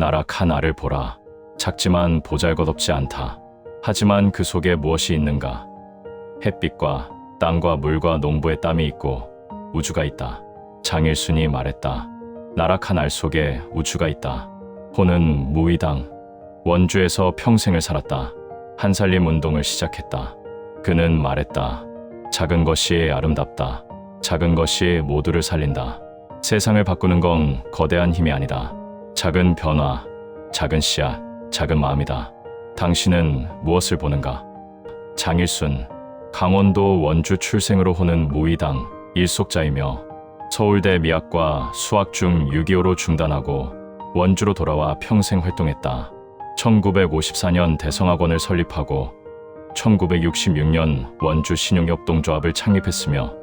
나락한 알을 보라. 작지만 보잘것없지 않다. 하지만 그 속에 무엇이 있는가? 햇빛과 땅과 물과 농부의 땀이 있고 우주가 있다. 장일순이 말했다. 나락한 알 속에 우주가 있다. 호는 무의당. 원주에서 평생을 살았다. 한살림 운동을 시작했다. 그는 말했다. 작은 것이 아름답다. 작은 것이 모두를 살린다. 세상을 바꾸는 건 거대한 힘이 아니다. 작은 변화, 작은 씨앗, 작은 마음이다. 당신은 무엇을 보는가? 장일순, 강원도 원주 출생으로 호는 무의당 일속자이며 서울대 미학과 수학 중 6.25로 중단하고 원주로 돌아와 평생 활동했다. 1954년 대성학원을 설립하고 1966년 원주 신용협동조합을 창립했으며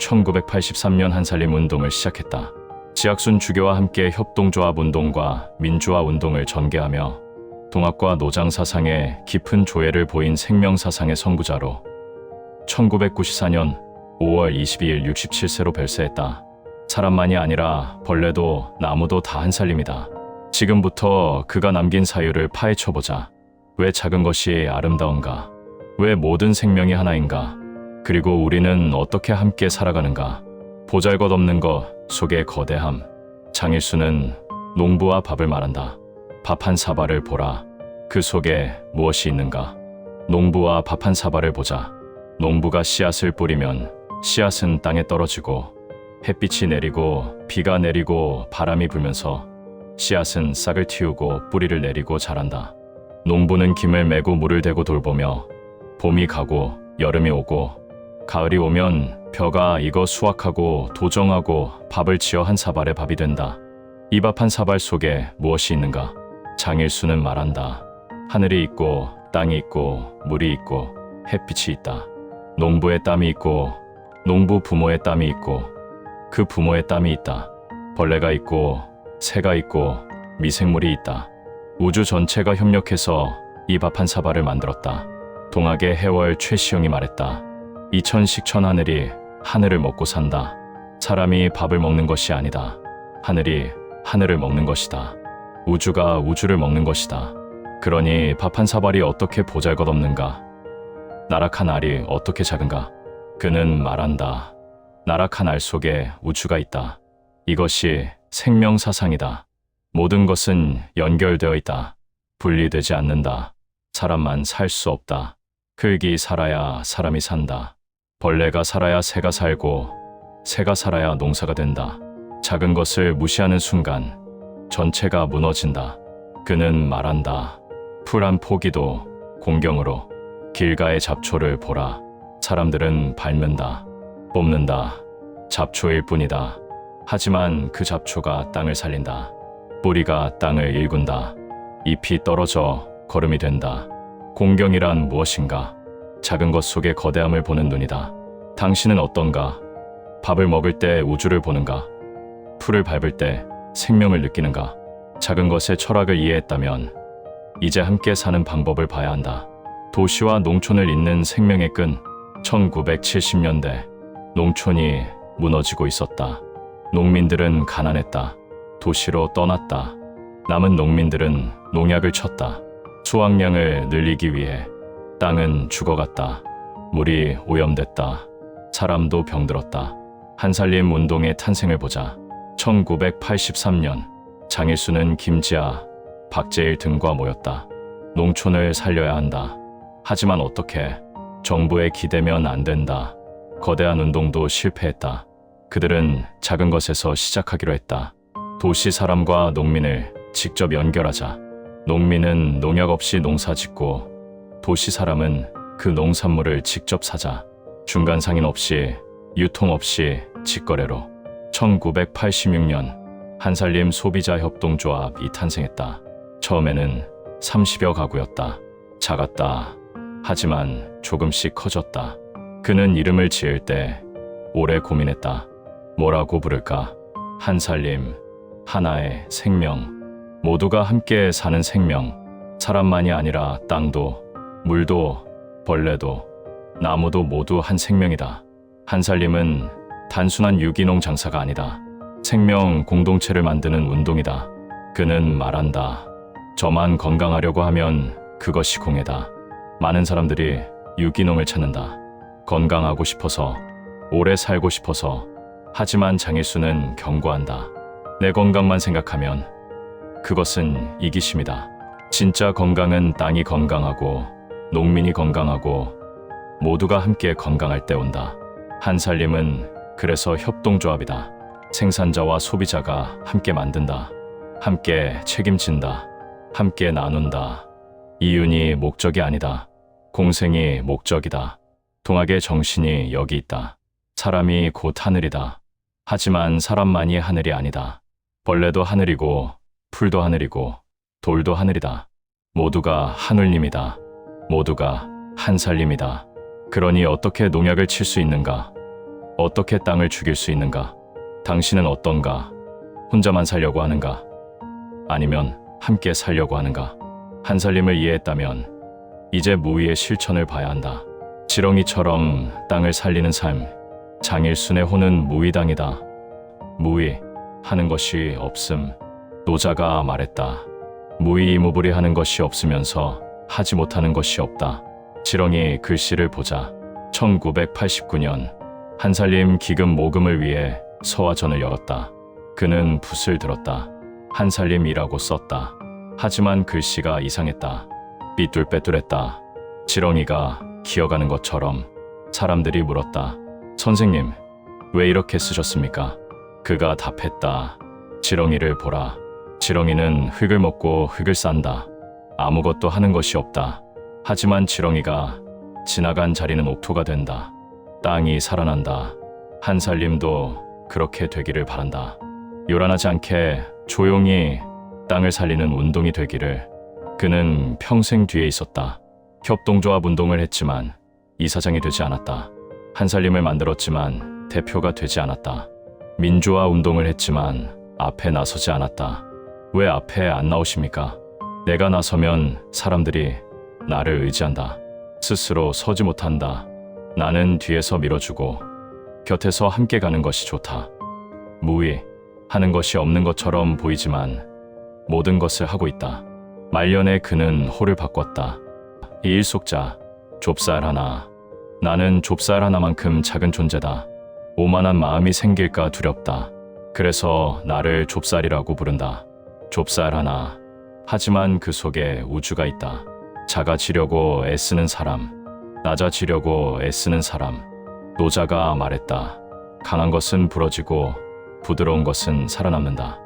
1983년 한살림 운동을 시작했다. 지학순 주교와 함께 협동조합 운동과 민주화 운동을 전개하며 동학과 노장 사상에 깊은 조예를 보인 생명 사상의 선구자로 1994년 5월 22일 67세로 별세했다. 사람만이 아니라 벌레도 나무도 다 한 살림이다. 지금부터 그가 남긴 사유를 파헤쳐 보자. 왜 작은 것이 아름다운가? 왜 모든 생명이 하나인가? 그리고 우리는 어떻게 함께 살아가는가? 보잘것 없는 것 속의 거대함. 장일수는 농부와 밥을 말한다. 밥 한 사발을 보라. 그 속에 무엇이 있는가? 농부와 밥 한 사발을 보자. 농부가 씨앗을 뿌리면 씨앗은 땅에 떨어지고 햇빛이 내리고 비가 내리고 바람이 불면서 씨앗은 싹을 틔우고 뿌리를 내리고 자란다. 농부는 김을 메고 물을 대고 돌보며 봄이 가고 여름이 오고 가을이 오면 벼가 익어 수확하고 도정하고 밥을 지어 한 사발의 밥이 된다. 이 밥 한 사발 속에 무엇이 있는가? 장일수는 말한다. 하늘이 있고 땅이 있고 물이 있고 햇빛이 있다. 농부의 땀이 있고 농부 부모의 땀이 있고 그 부모의 땀이 있다. 벌레가 있고 새가 있고 미생물이 있다. 우주 전체가 협력해서 이 밥 한 사발을 만들었다. 동학의 해월 최시영이 말했다. 이천식 천하늘이 하늘을 먹고 산다. 사람이 밥을 먹는 것이 아니다. 하늘이 하늘을 먹는 것이다. 우주가 우주를 먹는 것이다. 그러니 밥 한 사발이 어떻게 보잘것없는가? 나락한 알이 어떻게 작은가? 그는 말한다. 나락한 알 속에 우주가 있다. 이것이 생명 사상이다. 모든 것은 연결되어 있다. 분리되지 않는다. 사람만 살 수 없다. 흙이 살아야 사람이 산다. 벌레가 살아야 새가 살고 새가 살아야 농사가 된다. 작은 것을 무시하는 순간 전체가 무너진다. 그는 말한다. 풀 한 포기도 공경으로 길가의 잡초를 보라. 사람들은 밟는다. 뽑는다. 잡초일 뿐이다. 하지만 그 잡초가 땅을 살린다. 뿌리가 땅을 일군다. 잎이 떨어져 걸음이 된다. 공경이란 무엇인가? 작은 것 속의 거대함을 보는 눈이다. 당신은 어떤가? 밥을 먹을 때 우주를 보는가? 풀을 밟을 때 생명을 느끼는가? 작은 것의 철학을 이해했다면 이제 함께 사는 방법을 봐야 한다. 도시와 농촌을 잇는 생명의 끈 1970년대 농촌이 무너지고 있었다. 농민들은 가난했다. 도시로 떠났다. 남은 농민들은 농약을 쳤다. 수확량을 늘리기 위해 땅은 죽어갔다. 물이 오염됐다. 사람도 병들었다. 한살림 운동의 탄생을 보자. 1983년 장일수는 김지아, 박재일 등과 모였다. 농촌을 살려야 한다. 하지만 어떻게? 정부에 기대면 안 된다. 거대한 운동도 실패했다. 그들은 작은 것에서 시작하기로 했다. 도시 사람과 농민을 직접 연결하자. 농민은 농약 없이 농사 짓고 도시 사람은 그 농산물을 직접 사자. 중간 상인 없이 유통 없이 직거래로 1986년 한살림 소비자 협동조합이 탄생했다. 처음에는 30여 가구였다. 작았다. 하지만 조금씩 커졌다. 그는 이름을 지을 때 오래 고민했다. 뭐라고 부를까? 한살림, 하나의 생명, 모두가 함께 사는 생명, 사람만이 아니라 땅도, 물도, 벌레도, 나무도 모두 한 생명이다. 한살림은 단순한 유기농 장사가 아니다. 생명 공동체를 만드는 운동이다. 그는 말한다. 저만 건강하려고 하면 그것이 공해다. 많은 사람들이 유기농을 찾는다. 건강하고 싶어서, 오래 살고 싶어서. 하지만 장일수는 경고한다. 내 건강만 생각하면 그것은 이기심이다. 진짜 건강은 땅이 건강하고 농민이 건강하고 모두가 함께 건강할 때 온다. 한살림은 그래서 협동조합이다. 생산자와 소비자가 함께 만든다. 함께 책임진다. 함께 나눈다. 이윤이 목적이 아니다. 공생이 목적이다. 동학의 정신이 여기 있다. 사람이 곧 하늘이다. 하지만 사람만이 하늘이 아니다. 벌레도 하늘이고, 풀도 하늘이고, 돌도 하늘이다. 모두가 하늘님이다. 모두가 한 살림이다. 그러니 어떻게 농약을 칠 수 있는가? 어떻게 땅을 죽일 수 있는가? 당신은 어떤가? 혼자만 살려고 하는가? 아니면 함께 살려고 하는가? 한 살림을 이해했다면 이제 무위의 실천을 봐야 한다. 지렁이처럼 땅을 살리는 삶. 장일순의 호는 무위당이다. 무위 하는 것이 없음. 노자가 말했다. 무위 무불이 하는 것이 없으면서 하지 못하는 것이 없다. 지렁이 글씨를 보자. 1989년 한살림 기금 모금을 위해 서화전을 열었다. 그는 붓을 들었다. 한살림이라고 썼다. 하지만 글씨가 이상했다. 삐뚤빼뚤했다. 지렁이가 기어가는 것처럼 사람들이 물었다. 선생님, 왜 이렇게 쓰셨습니까? 그가 답했다. 지렁이를 보라. 지렁이는 흙을 먹고 흙을 싼다. 아무것도 하는 것이 없다. 하지만 지렁이가 지나간 자리는 옥토가 된다. 땅이 살아난다. 한살림도 그렇게 되기를 바란다. 요란하지 않게 조용히 땅을 살리는 운동이 되기를 그는 평생 뒤에 있었다. 협동조합 운동을 했지만 이사장이 되지 않았다. 한살림을 만들었지만 대표가 되지 않았다. 민주화 운동을 했지만 앞에 나서지 않았다. 왜 앞에 안 나오십니까? 내가 나서면 사람들이 나를 의지한다. 스스로 서지 못한다. 나는 뒤에서 밀어주고 곁에서 함께 가는 것이 좋다. 무위 하는 것이 없는 것처럼 보이지만 모든 것을 하고 있다. 말년에 그는 호를 바꿨다. 이 일속자 좁쌀 하나. 나는 좁쌀 하나만큼 작은 존재다. 오만한 마음이 생길까 두렵다. 그래서 나를 좁쌀이라고 부른다. 좁쌀 하나. 하지만 그 속에 우주가 있다. 작아지려고 애쓰는 사람, 낮아지려고 애쓰는 사람. 노자가 말했다. 강한 것은 부러지고 부드러운 것은 살아남는다.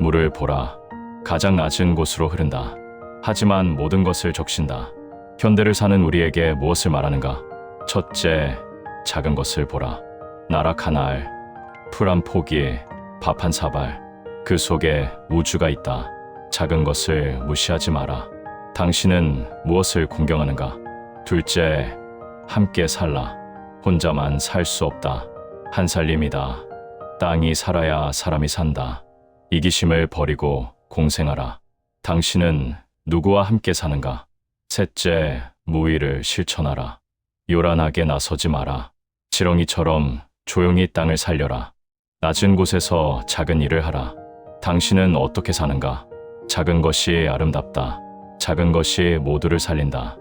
물을 보라. 가장 낮은 곳으로 흐른다. 하지만 모든 것을 적신다. 현대를 사는 우리에게 무엇을 말하는가? 첫째, 작은 것을 보라. 나락 한 알, 풀 한 포기, 밥한 사발. 그 속에 우주가 있다. 작은 것을 무시하지 마라. 당신은 무엇을 공경하는가? 둘째, 함께 살라. 혼자만 살 수 없다. 한 살림이다. 땅이 살아야 사람이 산다. 이기심을 버리고 공생하라. 당신은 누구와 함께 사는가? 셋째, 무의를 실천하라. 요란하게 나서지 마라. 지렁이처럼 조용히 땅을 살려라. 낮은 곳에서 작은 일을 하라. 당신은 어떻게 사는가? 작은 것이 아름답다. 작은 것이 모두를 살린다.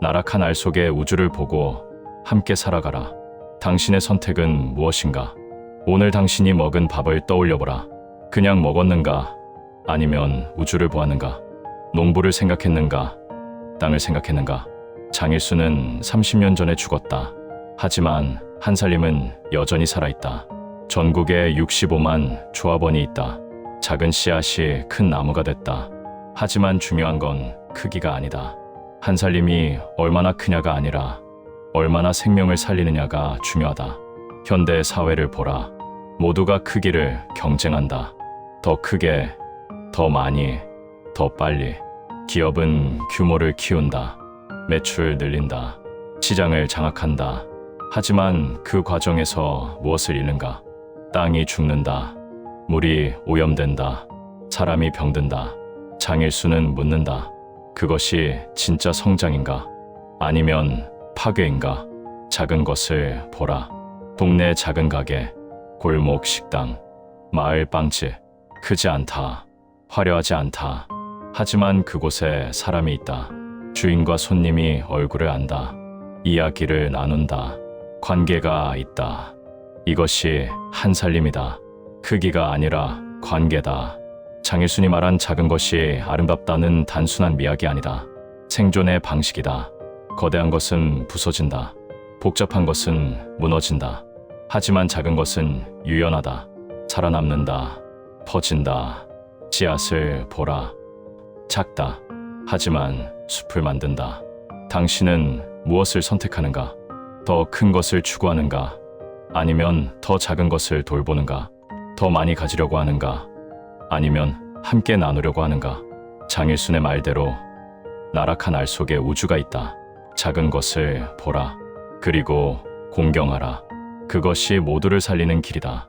나락한 알 속의 우주를 보고 함께 살아가라. 당신의 선택은 무엇인가? 오늘 당신이 먹은 밥을 떠올려보라. 그냥 먹었는가? 아니면 우주를 보았는가? 농부를 생각했는가? 땅을 생각했는가? 장일수는 30년 전에 죽었다. 하지만 한살림은 여전히 살아있다. 전국에 65만 조합원이 있다. 작은 씨앗이 큰 나무가 됐다. 하지만 중요한 건 크기가 아니다. 한 살림이 얼마나 크냐가 아니라 얼마나 생명을 살리느냐가 중요하다. 현대 사회를 보라. 모두가 크기를 경쟁한다. 더 크게, 더 많이, 더 빨리. 기업은 규모를 키운다. 매출 늘린다. 시장을 장악한다. 하지만 그 과정에서 무엇을 잃는가? 땅이 죽는다. 물이 오염된다. 사람이 병든다. 장일수는 묻는다. 그것이 진짜 성장인가? 아니면 파괴인가? 작은 것을 보라. 동네 작은 가게, 골목 식당, 마을 빵집. 크지 않다. 화려하지 않다. 하지만 그곳에 사람이 있다. 주인과 손님이 얼굴을 안다. 이야기를 나눈다. 관계가 있다. 이것이 한 살림이다. 크기가 아니라 관계다. 장일순이 말한 작은 것이 아름답다는 단순한 미학이 아니다. 생존의 방식이다. 거대한 것은 부서진다. 복잡한 것은 무너진다. 하지만 작은 것은 유연하다. 살아남는다. 퍼진다. 씨앗을 보라. 작다. 하지만 숲을 만든다. 당신은 무엇을 선택하는가? 더 큰 것을 추구하는가? 아니면 더 작은 것을 돌보는가? 더 많이 가지려고 하는가? 아니면 함께 나누려고 하는가? 장일순의 말대로 나락한 알 속에 우주가 있다. 작은 것을 보라. 그리고 공경하라. 그것이 모두를 살리는 길이다.